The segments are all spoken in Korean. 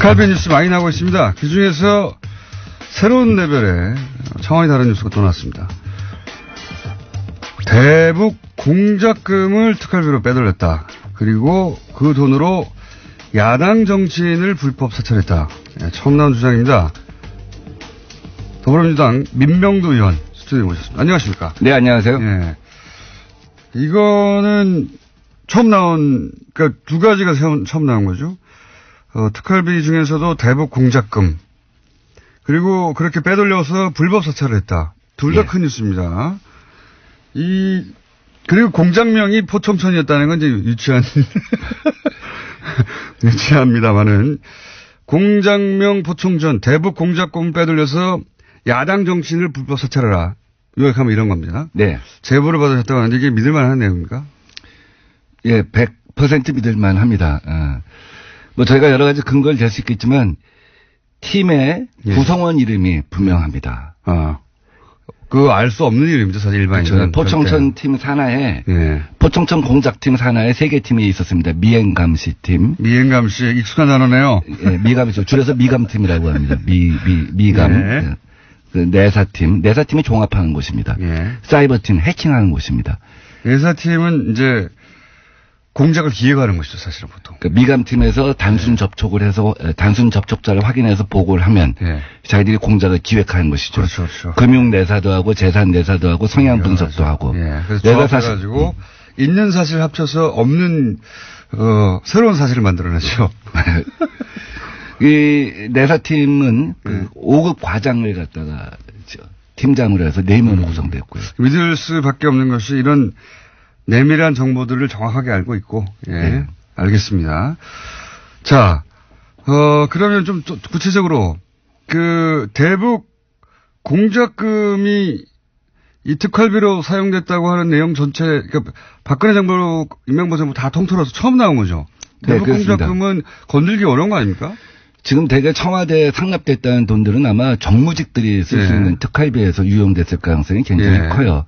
특활비 뉴스 많이 나오고 있습니다. 그 중에서 새로운 레벨의 차원이 다른 뉴스가 또 나왔습니다. 대북 공작금을 특활비로 빼돌렸다. 그리고 그 돈으로 야당 정치인을 불법 사찰했다. 예, 처음 나온 주장입니다. 더불어민주당 민명도 의원 스튜디오에 모셨습니다. 안녕하십니까? 네, 안녕하세요. 예. 이거는 처음 나온, 그러니까 두 가지가 세운, 처음 나온 거죠. 어, 특활비 중에서도 대북 공작금. 그리고 그렇게 빼돌려서 불법 사찰을 했다. 둘다 예. 큰 뉴스입니다. 이, 그리고 공장명이 포청천이었다는 건 이제 유치한, 유치합니다만은 공장명 포청천 대북 공작금 빼돌려서 야당 정치인을 불법 사찰하라. 요약하면 이런 겁니다. 네. 제보를 받으셨다고 하는데 이게 믿을만한 내용입니까? 예, 100% 믿을만 합니다. 어. 뭐 저희가 여러 가지 근거를 댈 수 있겠지만 팀의 예. 구성원 이름이 분명합니다. 아. 그거 알수 없는 일입니다, 사실 일반인은. 그렇죠. 포청천 팀 산하에 예. 포청천 공작팀 산하에 세 개 팀이 있었습니다. 미행감시 팀, 미행감 씨 익숙한 단어네요. 예, 미감이죠. 줄여서 미감팀이라고 합니다. 미, 미, 미감. 예. 예. 그 내사팀, 내사팀이 종합하는 곳입니다. 예. 사이버팀 해킹하는 곳입니다. 예사팀은 이제 공작을 기획하는 것이죠, 사실은 보통. 그 미감팀에서 단순 접촉을 해서 에, 단순 접촉자를 확인해서 보고를 하면 예. 자기들이 공작을 기획하는 것이죠. 그렇죠, 그렇죠. 금융 내사도 하고 재산 내사도 하고 성향 분석도 하고. 예. 그래서 내가 사실 조합해가지고 있는 사실 합쳐서 없는 어, 새로운 사실을 만들어내죠. 이 내사팀은 그 예. 5급 과장을 갖다가 저 팀장으로 해서 음. 4명으로 구성됐고요. 믿을 수밖에 없는 것이 이런 내밀한 정보들을 정확하게 알고 있고, 예. 네. 알겠습니다. 자, 어, 그러면 좀또 구체적으로, 그, 대북 공작금이 이 특활비로 사용됐다고 하는 내용 전체, 그러니까 박근혜 정부, 임명보 정부 다 통틀어서 처음 나온 거죠. 네, 대북 그렇습니다. 공작금은 건들기 어려운 거 아닙니까? 지금 대개 청와대에 상납됐다는 돈들은 아마 정무직들이 쓸수 예. 있는 특활비에서 유용됐을 가능성이 굉장히 예. 커요.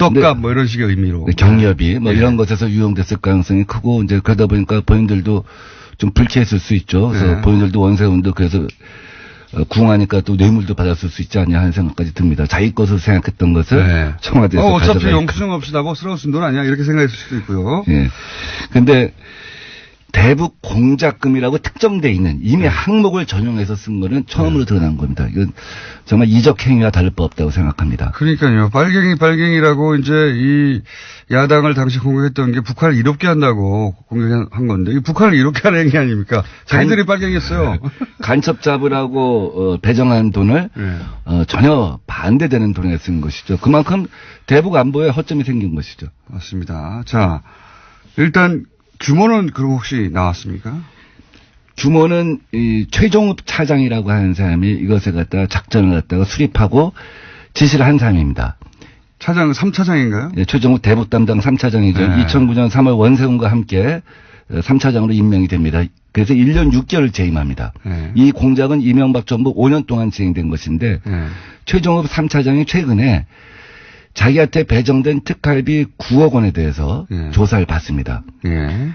떡값 뭐 이런 식의 의미로. 네, 경력이 뭐 예. 이런 것에서 유용됐을 가능성이 크고 이제 그러다 보니까 본인들도 좀 불쾌했을 수 있죠. 그래서 네. 본인들도 원세훈도 그래서 어, 궁하니까 또 뇌물도 받았을 수 있지 않냐 하는 생각까지 듭니다. 자기 것으로 생각했던 것을 네. 청와대에서 어, 어차피 가져가니까. 영수증 없이 나고 쓰러쓴돈 아니야? 이렇게 생각했을 수도 있고요. 예. 근데 대북 공작금이라고 특정돼 있는 네. 이미 항목을 전용해서 쓴 거는 처음으로 드러난 겁니다. 이건 정말 이적 행위와 다를 바 없다고 생각합니다. 그러니까요. 빨갱이 빨갱이라고 이제 이 야당을 당시 공격했던 게 북한을 이롭게 한다고 공격한 건데 이 북한을 이롭게 하는 행위 아닙니까? 자기들이 빨갱이였어요. 간첩 잡으라고 어, 배정한 돈을 네. 어, 전혀 반대되는 돈에 쓴 것이죠. 그만큼 대북 안보에 허점이 생긴 것이죠. 맞습니다. 자, 일단 규모는 그럼 혹시 나왔습니까? 주모는 이 최종읍 차장이라고 하는 사람이 이것에 갖다가 작전을 갖다가 수립하고 지시를 한 사람입니다. 차장, 3차장인가요? 예, 최종욱 대북 담당 3차장이죠. 네. 2009년 3월 원세훈과 함께 3차장으로 임명이 됩니다. 그래서 1년 6개월 재임합니다. 네. 이 공작은 이명박 정부 5년 동안 진행된 것인데 네. 최종욱 3차장이 최근에 자기한테 배정된 특활비 9억 원에 대해서 네. 조사를 받습니다. 예.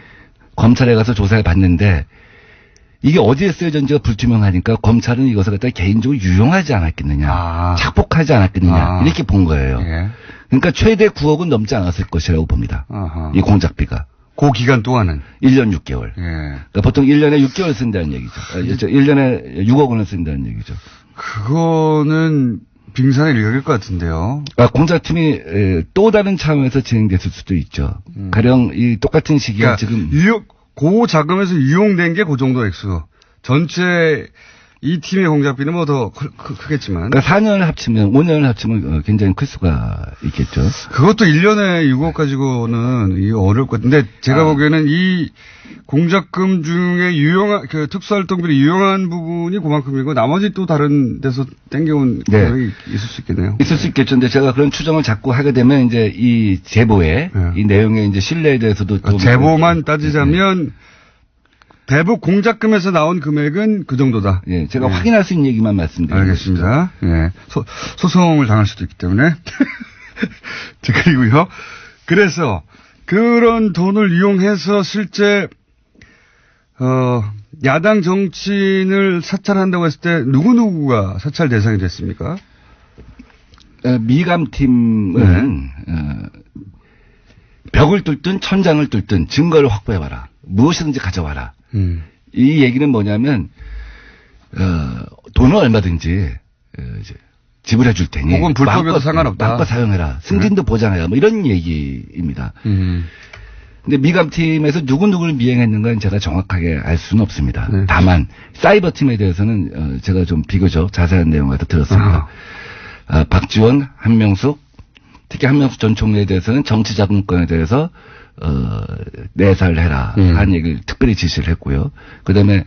검찰에 가서 조사를 받는데 이게 어디에 쓰여졌는지가 불투명하니까 검찰은 이것을 갖다 개인적으로 유용하지 않았겠느냐. 아. 착복하지 않았겠느냐. 아. 이렇게 본 거예요. 예. 그러니까 최대 9억은 넘지 않았을 것이라고 봅니다. 아하. 이 공작비가. 그 기간 동안은. 1년 6개월. 예. 그러니까 보통 1년에 6개월 쓴다는 얘기죠. 아, 1년에 6억 원을 쓴다는 얘기죠. 그거는 빙산의 일각일 것 같은데요. 아, 공작팀이 에, 또 다른 차원에서 진행됐을 수도 있죠. 가령 이 똑같은 시기에 음. 그러니까 지금 고 자금에서 유용된 게 그 정도 액수. 전체 이 팀의 공작비는 뭐 더 크겠지만. 그러니까 4년을 합치면 5년을 합치면 어, 굉장히 클 수가 있겠죠. 그것도 1년에 6억 가지고는 이 어려울 것 같은데 제가 아. 보기에는 이 공작금 중에 유용한 그 특수활동비리 유용한 부분이 그만큼이고 나머지 또 다른 데서 땡겨온 네. 금액이 있을 수 있겠네요. 있을 수 있겠죠. 근데 제가 그런 추정을 자꾸 하게 되면 이제 이 제보에 네. 이 내용의 이제 신뢰에 대해서도 좀 제보만 따지자면 대북 공작금에서 나온 금액은 그 정도다. 예, 제가 예. 확인할 수 있는 얘기만 말씀드립니다. 알겠습니다. 예. 소, 소송을 당할 수도 있기 때문에. 자, 그리고요. 그래서 그런 돈을 이용해서 실제 어, 야당 정치인을 사찰한다고 했을 때 누구누구가 사찰 대상이 됐습니까? 어, 미감팀은 네. 어, 벽을 뚫든 천장을 뚫든 증거를 확보해봐라. 무엇이든지 가져와라. 음. 이 얘기는 뭐냐면 어, 돈은 얼마든지 어, 이제 지불해 줄 테니 혹은 불법이어도 마음껏, 상관없다. 마음껏 사용해라. 승진도 보장해라. 뭐 이런 얘기입니다. 음. 근데 미감팀에서 누구누구를 미행했는가는 제가 정확하게 알 수는 없습니다. 네. 다만 사이버팀에 대해서는 어, 제가 좀 비교적 자세한 내용을 다 들었습니다. 아, 박지원, 한명숙, 특히 한명숙 전 총리에 대해서는 정치 자금권에 대해서 어, 내사를 해라 음. 하는 얘기를 특별히 지시를 했고요. 그다음에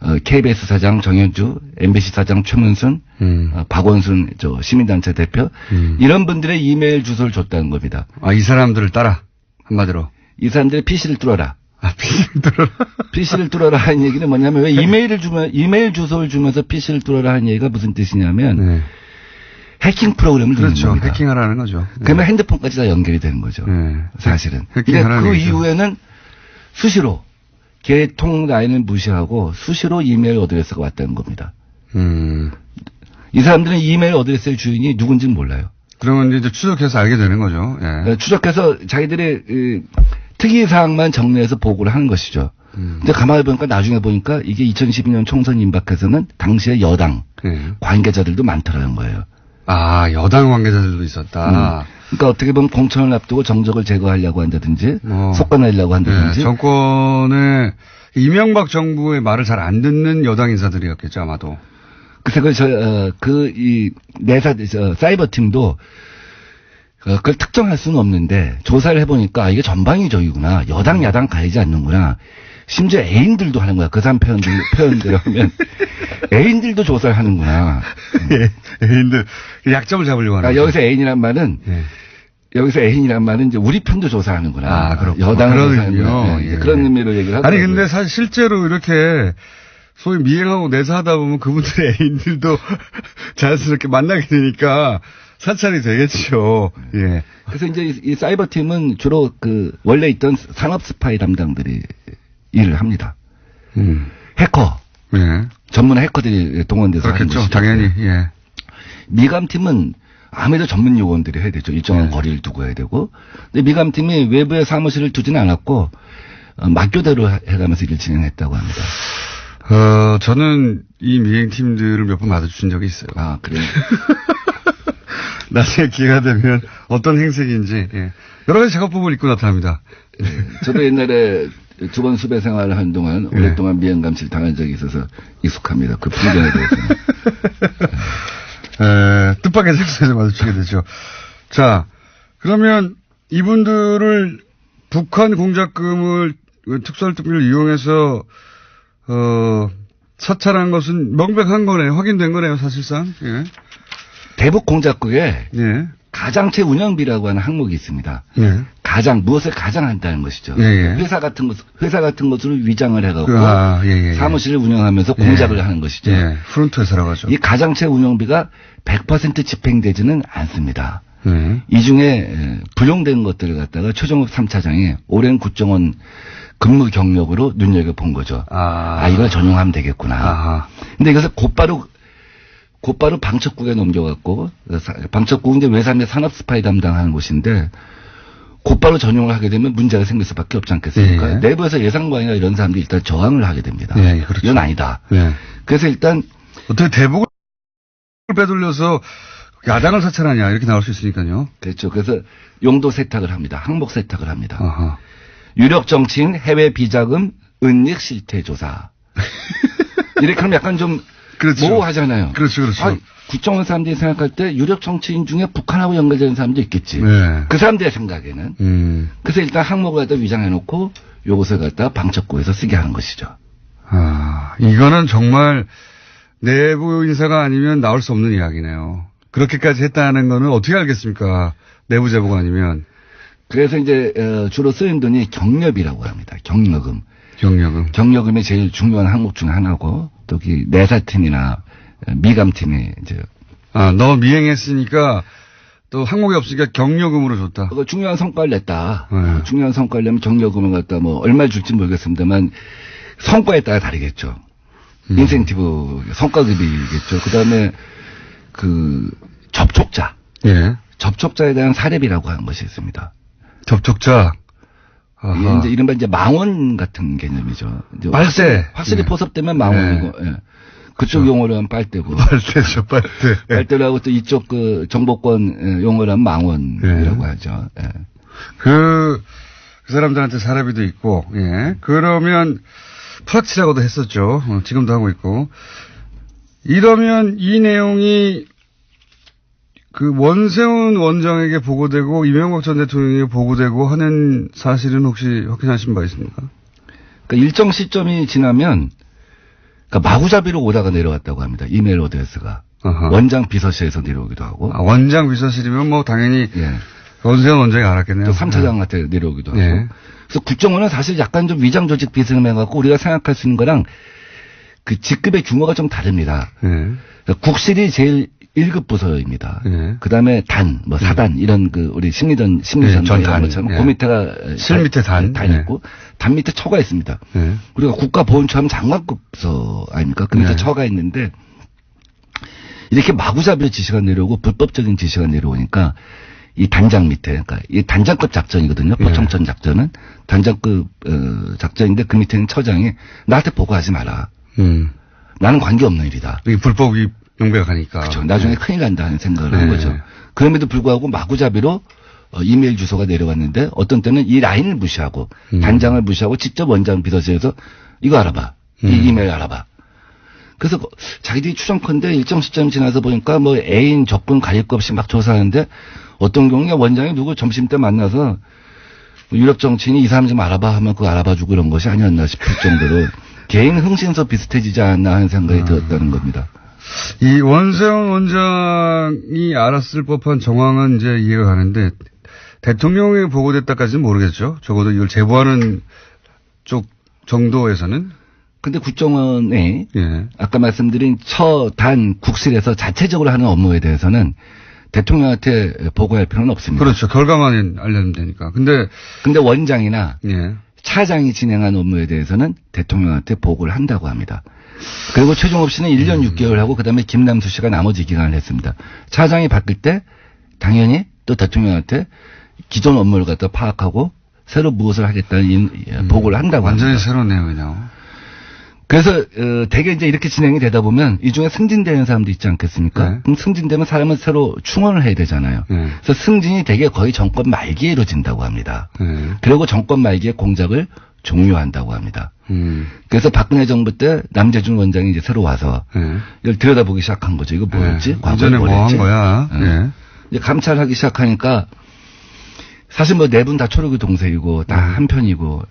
어, KBS 사장 정현주, MBC 사장 최문순, 음. 어, 박원순 저 시민단체 대표 음. 이런 분들의 이메일 주소를 줬다는 겁니다. 아, 이 사람들을 따라 한마디로. 이 사람들의 PC를 뚫어라. 아, 비들어. PC를 뚫어라 하는 얘기는 뭐냐면 왜 이메일을 주면 이메일 주소를 주면서 PC를 뚫어라 하는 얘기가 무슨 뜻이냐면 네. 해킹 프로그램을 그렇죠. 겁니다. 해킹하라는 거죠. 네. 그러면 핸드폰까지 다 연결이 되는 거죠. 네. 사실은. 해킹하라는 근데 그 얘기죠. 이후에는 수시로 개통 라인을 무시하고 수시로 이메일 어드레스가 왔다는 겁니다. 음. 이 사람들은 이메일 어드레스의 주인이 누군지는 몰라요. 그러면 이제 추적해서 알게 되는 거죠. 예. 어, 추적해서 자기들의 그, 특이 사항만 정리해서 보고를 하는 것이죠. 음. 근데 가만히 보니까 나중에 보니까 이게 2012년 총선 임박해서는 당시에 여당 예. 관계자들도 많더라는 거예요. 아, 여당 관계자들도 있었다. 그러니까 어떻게 보면 공천을 앞두고 정적을 제거하려고 한다든지 어. 속관하려고 예, 한다든지 정권의 이명박 정부의 말을 잘 안 듣는 여당 인사들이었겠죠, 아마도. 그래서 그, 저, 어, 그, 이, 내사, 저, 사이버 팀도, 어, 그걸 특정할 수는 없는데, 조사를 해보니까, 아, 이게 전방위적이구나. 여당, 야당 가리지 않는구나. 심지어 애인들도 하는 거야. 그 사람 표현들, 표현대로 하면. 애인들도 조사를 하는구나. 예, 애인들 약점을 잡으려고 하는 아. 여기서 애인이란 말은, 예. 여기서 애인이란 말은 이제 우리 편도 조사하는구나. 아, 그렇구나. 여당을 그러군요. 조사하는구나. 네, 예. 그런 의미로 얘기를 하더라고요. 아니, 근데 사실 실제로 이렇게 소위 미행하고 내사하다 보면 그분들의 애인들도 자연스럽게 만나게 되니까 사찰이 되겠죠. 예. 그래서 이제 이, 이 사이버 팀은 주로 그 원래 있던 산업 스파이 담당들이 일을 합니다. 음. 해커 예. 전문 해커들이 동원돼서 하는 그렇겠죠. 것이죠. 당연히. 예. 미감 팀은 아무래도 전문 요원들이 해야 되죠. 일정한 네. 거리를 두고 해야 되고. 근데 미감 팀이 외부에 사무실을 두지는 않았고 어, 막교대로 해- 해가면서 일을 진행했다고 합니다. 어, 저는 이 미행팀들을 몇번 마주친 적이 있어요. 아 그래요. 나중에 기회가 되면 어떤 행색인지, 예. 여러 가지 작업법을 입고 나타납니다. 저도 옛날에 두번 수배 생활을 한 동안 네. 오랫동안 미행감시를 당한 적이 있어서 익숙합니다. 그 풍경에 대해서는. 에, 뜻밖의 장소에서 마주치게 되죠. 자, 그러면 이분들을 북한 공작금을 특수활동비를 이용해서 어 사찰한 것은 명백한 거네요. 확인된 거네요, 사실상. 예. 대북 공작국에 예. 가장체 운영비라고 하는 항목이 있습니다. 예. 가장 무엇을 가장 한다는 것이죠. 예, 예. 회사 같은 것 회사 같은 것으로 위장을 해갖고 그, 아, 예, 예, 예. 사무실을 운영하면서 예. 공작을 하는 것이죠. 예. 프론트 회사라고 하죠. 이 가장체 운영비가 100% 집행되지는 않습니다. 예. 이 중에 에, 불용된 것들을 갖다가 최종업 3차장이 오랜 국정원 근무 경력으로 눈여겨본 거죠. 아. 아, 이걸 전용하면 되겠구나. 아하. 근데 이것을 곧바로 곧바로 방첩국에 넘겨갖고 사- 방첩국은 이제 외삼의 산업 스파이 담당하는 곳인데 곧바로 전용을 하게 되면 문제가 생길 수밖에 없지 않겠습니까? 예. 내부에서 예상관이나 이런 사람들이 일단 저항을 하게 됩니다. 예, 예, 그렇죠. 이건 아니다. 예. 그래서 일단 어떻게 대북을 빼돌려서 야당을 사찰하냐, 이렇게 나올 수 있으니까요. 그렇죠. 그래서 용도 세탁을 합니다. 항목 세탁을 합니다. 아하. 유력 정치인 해외 비자금 은닉 실태 조사. 이렇게 하면 약간 좀 그렇죠. 모호하잖아요. 그렇죠, 그렇죠. 아, 국정원 사람들이 생각할 때 유력 정치인 중에 북한하고 연결되는 사람도 있겠지. 네. 그 사람들의 생각에는. 음. 그래서 일단 항목을 갖다 위장해놓고 요것을 갖다 방첩구에서 쓰게 하는 것이죠. 아, 이거는 정말 내부 인사가 아니면 나올 수 없는 이야기네요. 그렇게까지 했다는 거는 어떻게 알겠습니까? 내부 제보가 아니면 그래서 이제 어, 주로 쓰는 돈이 경력이라고 합니다. 경력금. 경력은. 경력금이 제일 중요한 항목 중 하나고 또기 내사팀이나 미감팀이 이제 아, 너 미행했으니까 또 항목이 없으니까 경력금으로 줬다. 그 중요한 성과를 냈다. 네. 중요한 성과를 내면 경력금을 갖다 뭐 얼마 줄지 모르겠습니다만 성과에 따라 다르겠죠. 음. 인센티브 성과급이겠죠. 그다음에 그 접촉자 예. 접촉자에 대한 사례비라고 하는 것이 있습니다. 접촉자. 이게 아하. 이제 이른바 이제 망원 같은 개념이죠. 이제 빨대. 확실히, 예. 포섭되면 망원이고 예. 그쪽 용어로 하면 빨대고 빨대죠, 빨대. 예. 빨대라고 또 이쪽 그 정보권 예, 용어로 하면 망원이라고 예. 하죠. 예. 그, 그 사람들한테 사례비도 있고, 예. 그러면, 프락치라고도 했었죠. 어, 지금도 하고 있고. 이러면 이 내용이 그 원세훈 원장에게 보고되고 이명박 전 대통령에게 보고되고 하는 사실은 혹시 확인하신 바 있습니까? 그러니까 일정 시점이 지나면 그러니까 마구잡이로 오다가 내려왔다고 합니다. 이메일 어드레스가 아하. 원장 비서실에서 내려오기도 하고 아, 원장 비서실이면 뭐 당연히 예. 원세훈 원장이 알았겠네요. 또 3차장한테 내려오기도 하고. 예. 그래서 국정원은 사실 약간 좀 위장 조직 비스듬해 갖고 우리가 생각할 수 있는 거랑 그 직급의 규모가 좀 다릅니다. 예. 국실이 제일 1급 부서입니다. 예. 그 다음에 단, 뭐 사단, 이런 그 우리 심리전, 심리전 예, 전단. 것처럼 예. 그 밑에가 실 밑에 단. 단 예. 있고 단 밑에 처가 있습니다. 예. 우리가 국가보훈처 하면 장관급 부서 아닙니까? 그 밑에 네. 처가 있는데 이렇게 마구잡이로 지시가 내려오고 불법적인 지시가 내려오니까 이 단장 밑에, 그러니까 이 단장급 작전이거든요. 예. 포청천 작전은 단장급 어, 작전인데 그 밑에 있는 처장이 나한테 보고하지 마라. 음. 나는 관계 없는 일이다. 이게 불법이 명백하니까. 그렇죠. 나중에 큰일 난다 하는 생각을 한 네. 거죠. 그럼에도 불구하고 마구잡이로 어, 이메일 주소가 내려왔는데 어떤 때는 이 라인을 무시하고 음. 단장을 무시하고 직접 원장 비서실에서 이거 알아봐. 이 음. 이메일 알아봐. 그래서 그 자기들이 추정컨대 일정 시점 지나서 보니까 뭐 애인 적분 가릴 것 없이 막 조사하는데 어떤 경우에 원장이 누구 점심 때 만나서 뭐 유럽 정치인이 이 사람 좀 알아봐 하면 그거 알아봐 주고 이런 것이 아니었나 싶을 정도로 개인 흥신소 비슷해지지 않나 하는 생각이 아. 들었다는 겁니다. 이 원세훈 원장이 알았을 법한 정황은 이제 이해가 가는데 대통령에 보고됐다까지는 모르겠죠. 적어도 이걸 제보하는 쪽 정도에서는 근데 국정원에 예. 아까 말씀드린 처단 국실에서 자체적으로 하는 업무에 대해서는 대통령한테 보고할 필요는 없습니다. 그렇죠. 결과만 알려면 되니까. 근데 근데 원장이나 예. 차장이 진행한 업무에 대해서는 대통령한테 보고를 한다고 합니다. 그리고 최종업 씨는 1년 6개월 하고 그다음에 김남수 씨가 나머지 기간을 했습니다. 차장이 바뀔 때 당연히 또 대통령한테 기존 업무를 갖다 파악하고 새로 무엇을 하겠다는 인- 보고를 한다고 완전히 합니다. 새로네요, 그냥. 그래서 어, 대개 이제 이렇게 진행이 되다 보면 이 중에 승진되는 사람도 있지 않겠습니까? 네. 그럼 승진되면 사람은 새로 충원을 해야 되잖아요. 예. 그래서 승진이 대개 거의 정권 말기에 이루어진다고 합니다. 예. 그리고 정권 말기에 공작을 종료한다고 합니다. 음. 그래서 박근혜 정부 때 남재준 원장이 이제 새로 와서 예. 이걸 들여다보기 시작한 거죠. 이거 뭐였지? 예. 과거에 뭐한 뭐랬지? 거야. 예. 예. 이제 감찰하기 시작하니까 사실 뭐 네 분 다 초록이 동생이고 다 음. 한편이고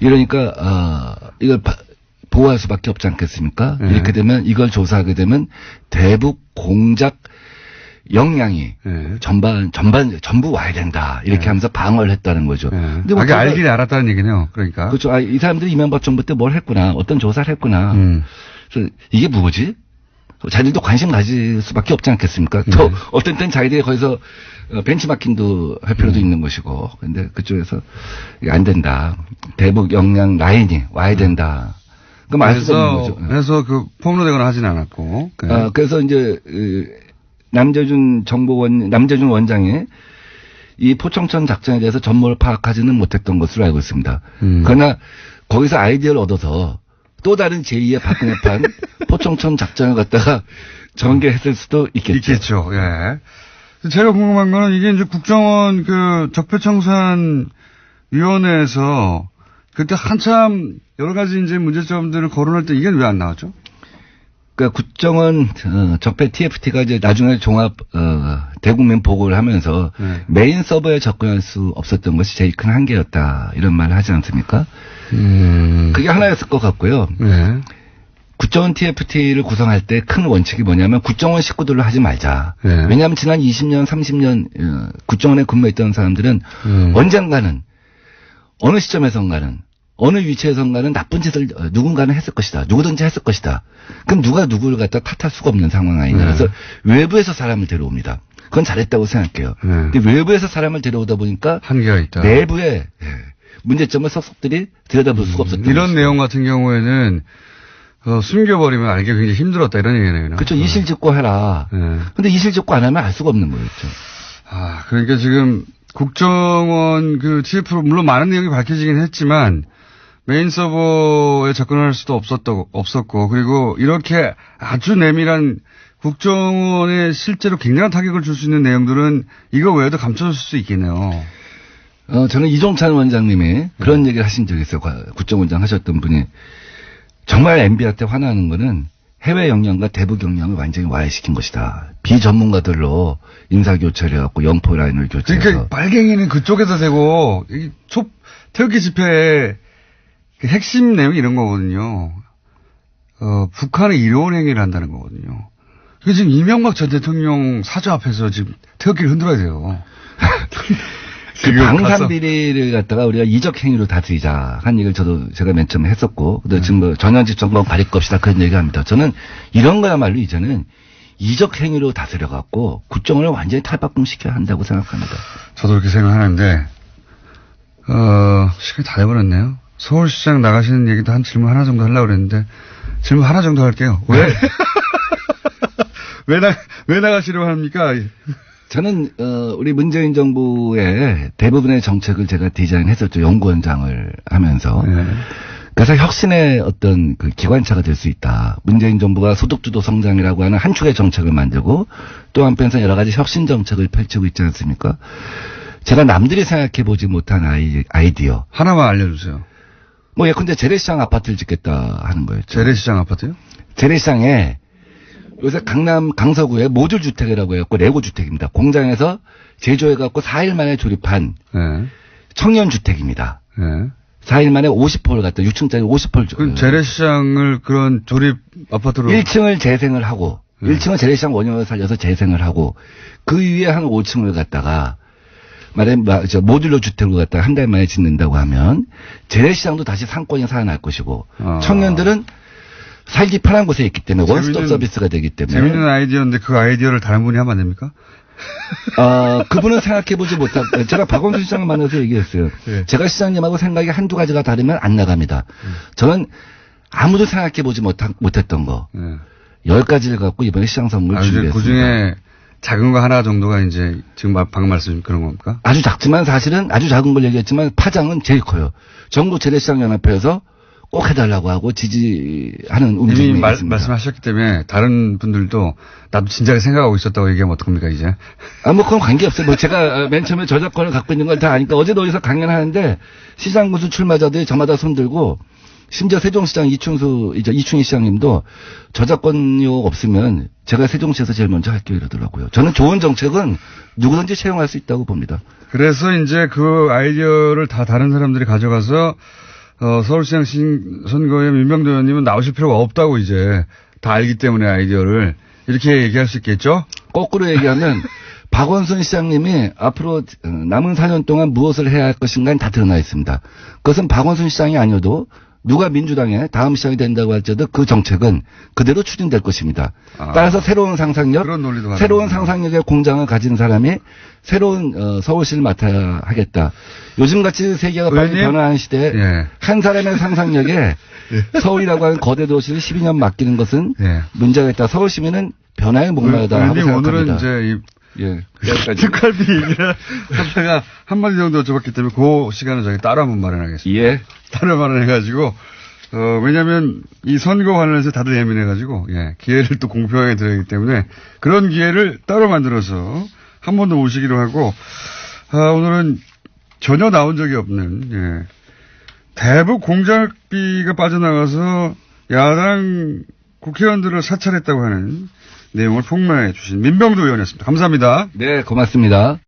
이러니까 어 이걸 바- 보호할 수밖에 없지 않겠습니까? 네. 이렇게 되면 이걸 조사하게 되면 대북 공작 역량이 예. 전반 전반 전부 와야 된다 이렇게 네. 하면서 방어를 했다는 거죠. 예. 근데 뭐 알긴 알았다는 얘기네요. 그러니까. 그렇죠. 아, 이 사람들이 이명박 정부 때 뭘 했구나 어떤 조사를 했구나. 음. 그래서 이게 뭐지? 자기들도 관심 가질 수밖에 없지 않겠습니까? 또 네. 어떤 땐 자기들이 거기서 어, 벤치마킹도 할 필요도 음. 있는 것이고, 근데 그쪽에서 이게 안 된다. 대북 역량 라인이 와야 된다. 그럼 알 수가 없는 거죠. 예. 그래서 그 폭로되거나 하진 않았고. 그 아, 그래서 이제 그 남재준 정보원 남재준 원장이 이 포청천 작전에 대해서 전모를 파악하지는 못했던 것으로 알고 있습니다. 음. 그러나 거기서 아이디어를 얻어서 또 다른 제2의 박근혜판 포청천 작전을 갖다가 전개했을 수도 있겠죠. 있겠죠. 예. 제가 궁금한 거는 이게 이제 국정원 그 적폐청산 위원회에서 그때 한참 여러 가지 이제 문제점들을 거론할 때 이게 왜 안 나왔죠? 그러니까 국정원 어, 적폐 TFT가 이제 나중에 종합 어, 대국민 보고를 하면서 네. 메인 서버에 접근할 수 없었던 것이 제일 큰 한계였다 이런 말을 하지 않습니까? 음. 그게 하나였을 것 같고요. 네. 국정원 TFT를 구성할 때 큰 원칙이 뭐냐면 국정원 식구들로 하지 말자. 네. 왜냐하면 지난 20년, 30년 어, 국정원에 근무했던 사람들은 음. 언젠가는 어느 시점에선가는 어느 위치에선가는 나쁜 짓을 어, 누군가는 했을 것이다. 누구든지 했을 것이다. 그럼 누가 누구를 갖다 탓할 수가 없는 상황 아니냐. 네. 그래서 외부에서 사람을 데려옵니다. 그건 잘했다고 생각해요. 네. 근데 외부에서 사람을 데려오다 보니까 한계가 있다. 내부에 예, 문제점을 속속들이 들여다볼 수가 없었던 이런 것이죠. 내용 같은 경우에는 어, 숨겨버리면 알기 굉장히 힘들었다 이런 얘기네요. 그렇죠. 이실직고 해라. 네. 근데 이실직고 안 하면 알 수가 없는 거였죠. 아, 그러니까 지금 국정원 그 TF로 물론 많은 내용이 밝혀지긴 했지만 메인 서버에 접근할 수도 없었고, 없었고, 그리고 이렇게 아주 내밀한 국정원에 실제로 굉장한 타격을 줄 수 있는 내용들은 이거 외에도 감춰졌을 수 있겠네요. 어, 저는 이종찬 원장님이 네. 그런 얘기를 하신 적이 있어요. 과- 국정원장 하셨던 분이. 정말 MB한테 화나는 거는 해외 역량과 대북 역량을 완전히 와해시킨 것이다. 비전문가들로 인사교체를 해갖고 영포 라인을 교체해서. 그러니까 빨갱이는 그쪽에서 되고, 이 초, 태극기 집회의 그 핵심 내용이 이런 거거든요. 어, 북한의 이로운 행위를 한다는 거거든요. 그 지금 이명박 전 대통령 사저 앞에서 지금 태극기를 흔들어야 돼요. 그 지금 가서- 방산 비리를 갖다가 우리가 이적 행위로 다스리자 한 얘기를 저도 제가 맨 처음에 했었고, 근데 지금 뭐 전현직 정권 가릴 것이다 그런 얘기 합니다. 저는 이런 거야말로 이제는 이적 행위로 다스려 갖고 국정을 완전히 탈바꿈시켜야 한다고 생각합니다. 저도 그렇게 생각하는데, 어, 시간이 다 돼버렸네요. 서울시장 나가시는 얘기도 한 질문 하나 정도 하려고 그랬는데, 질문 하나 정도 할게요. 왜? 왜 나, 왜 나가시려고 합니까? 저는 어, 우리 문재인 정부의 대부분의 정책을 제가 디자인했었죠. 연구원장을 하면서. 네. 그래서 혁신의 어떤 그 기관차가 될 수 있다. 문재인 정부가 소득주도 성장이라고 하는 한 축의 정책을 만들고 또 한편에서 여러 가지 혁신 정책을 펼치고 있지 않습니까? 제가 남들이 생각해 보지 못한 아이, 아이디어. 하나만 알려주세요. 뭐 예컨대 재래시장 아파트를 짓겠다 하는 거였죠. 재래시장 아파트요? 재래시장에 요새 강남 강서구에 모듈 주택이라고 해갖고 레고 주택입니다. 공장에서 제조해갖고 4일 만에 조립한 네. 청년 주택입니다. 네. 4일 만에 50홀을 갖다 6층짜리 50홀 주, 그 재래시장을 그런 조립 아파트로 1층을 재생을 하고 네. 1층은 재래시장 원형을 살려서 재생을 하고 그 위에 한 5층을 갖다가 말해 마- 저 모듈러 주택을 갖다가 한 달 만에 짓는다고 하면 재래시장도 다시 상권이 살아날 것이고 아. 청년들은 살기 편한 곳에 있기 때문에 원스톱 서비스가 되기 때문에 재밌는 아이디어인데 그 아이디어를 다른 분이 하면 안 됩니까? 어, 그분은 생각해보지 못하고, 제가 박원순 시장을 만나서 얘기했어요. 네. 제가 시장님하고 생각이 한두 가지가 다르면 안 나갑니다. 저는 아무도 생각해보지 못한, 못했던 거, 네. 열 가지를 갖고 이번에 시장 선물 아, 준비했습니다. 그 중에 작은 거 하나 정도가 이제 지금 마- 방금 말씀 그런 겁니까? 아주 작지만 사실은 아주 작은 걸 얘기했지만 파장은 제일 커요. 전국 재래시장연합회에서 꼭 해달라고 하고 지지하는 이미 움직임이 말, 있습니다. 말씀하셨기 때문에 다른 분들도 나도 진작에 생각하고 있었다고 얘기하면 어떡합니까 이제? 아, 뭐, 그건 관계없어요. 뭐, 제가 어, 맨 처음에 저작권을 갖고 있는 걸 다 아니까 어제도 어디서 강연하는데 시장 군수 출마자들이 저마다 손들고 심지어 세종시장 이춘수, 이제 이춘희 시장님도 저작권료 없으면 제가 세종시에서 제일 먼저 할게요 이러더라고요. 저는 좋은 정책은 누구든지 채용할 수 있다고 봅니다. 그래서 이제 그 아이디어를 다 다른 사람들이 가져가서 어, 서울시장 신- 선거에 민병도 의원님은 나오실 필요가 없다고 이제 다 알기 때문에 아이디어를 이렇게 얘기할 수 있겠죠? 거꾸로 얘기하면 박원순 시장님이 앞으로 어, 남은 4년 동안 무엇을 해야 할 것인가는 다 드러나 있습니다. 그것은 박원순 시장이 아니어도 누가 민주당의 다음 시장이 된다고 할지라도 그 정책은 그대로 추진될 것입니다. 아. 따라서 새로운 상상력, 새로운. 상상력의 공장을 가진 사람이 새로운 어, 서울시를 맡아야 하겠다. 요즘같이 세계가 빨리 의원님? 변화하는 시대에 예. 한 사람의 상상력에 서울이라고 하는 거대 도시를 12년 맡기는 것은 예. 문제가 있다. 서울 시민은 변화의 목마르다 하고 생각합니다. 오늘은 이제 이 예. 여기까지. 특활비 얘기를 하다가 한마디 정도 여쭤봤기 때문에 그 시간은 저희 따로 한번 마련하겠습니다. 예. 따로 마련해가지고, 어, 왜냐면 이 선거 관련해서 다들 예민해가지고, 예, 기회를 또 공평하게 드려야 하기 때문에 그런 기회를 따로 만들어서 한 번 더 오시기로 하고, 아, 오늘은 전혀 나온 적이 없는, 예, 대북 공작비가 빠져나가서 야당 국회의원들을 사찰했다고 하는 내용을 폭로해 주신 민병도 의원이었습니다. 감사합니다. 네, 고맙습니다.